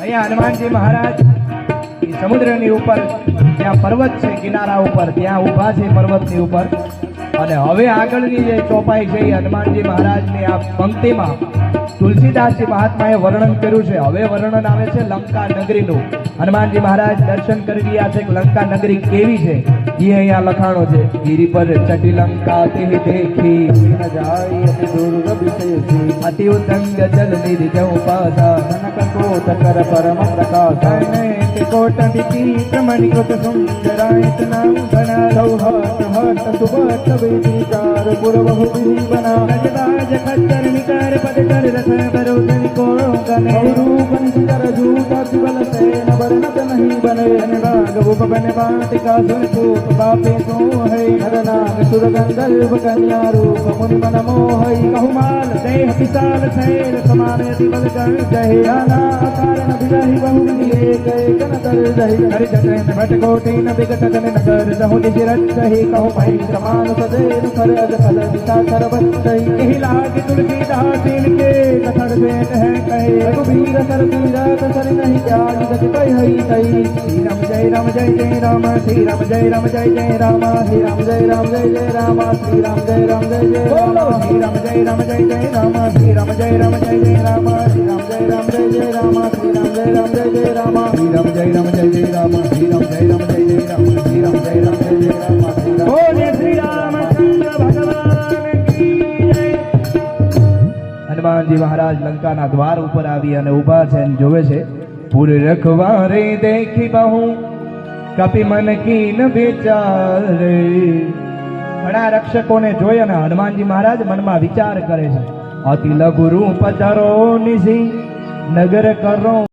અહીંયા હનુમાનજી મહારાજ સમુદ્રની ઉપર ત્યાં પર્વત છે, કિનારા ઉપર, ત્યાં ઊભા છે પર્વતની ઉપર. અને હવે આગળની જે ચોપાઈ છે, એ હનુમાનજી મહારાજની આ પંક્તિમાં તુલસીદાસજી મહાત્માએ વર્ણન કર્યું છે. હવે વર્ણન આવે છે લંકા નગરીનું. હનુમાનજી મહારાજ દર્શન કરી રહ્યા છે કે લંકા નગરી કેવી છે? એ અહીંયા લખાણો છે. ગીરી પર ચટી લંકા તે દેખી. જાય અતિ દુર્ગ વિશેષી. અતિ ઉત્તંગ જલ નિધિ જઉં પાસા કનક કોટ કર પરમ પ્રકાશ. કોટ વિચિત્ર મણિકોટ સુંદરાયત નામ ઘણા સૌહત હત સુબત વિચાર પૂર્વ બના રજબાજ शिवल सेन वर्णत नहीं बने नाग उप बन वाटिका सुर कूप बापे सोहे नर नाग सुर गंधर्व कन्या रूप मुनि मन मोहि कहुमाल देह विशाल सैन समान यदि बल कर जहे आना कारण बिरहि बहु मिले गए गन कर जहि हरि जतन भट कोटि न विगत गन नगर जहु निज रत जहि कहु भई समान सदेव कर अज फल दिशा सर्वत जहि लाग तुलसी दासीन कथन भेंट है कहे रघुवीर सर तुलजात सर नहीं त्याग गति कही हई सही श्री राम जय राम जय जय राम श्री राम जय राम जय जय राम श्री राम जय राम जय जय राम श्री राम जय राम जय जय बोलो राम श्री राम जय राम जय जय राम श्री राम जय राम जय जय राम श्री राम जय राम जय जय राम श्री राम जय राम जय जय राम श्री राम जय राम जय जय राम હનુમાનજી મહારાજ લંકાના દ્વાર ઉપર આવી અને ઊભા છે અને જોવે છે પૂર રખવારે દેખી બહુ, કપી મન કી ન વિચારે ઘણા રક્ષકોને જોઈ અને હનુમાનજી મહારાજ મનમાં વિચાર કરે છે અતિ લઘુ રૂપ ધરો નિસી નગર કરો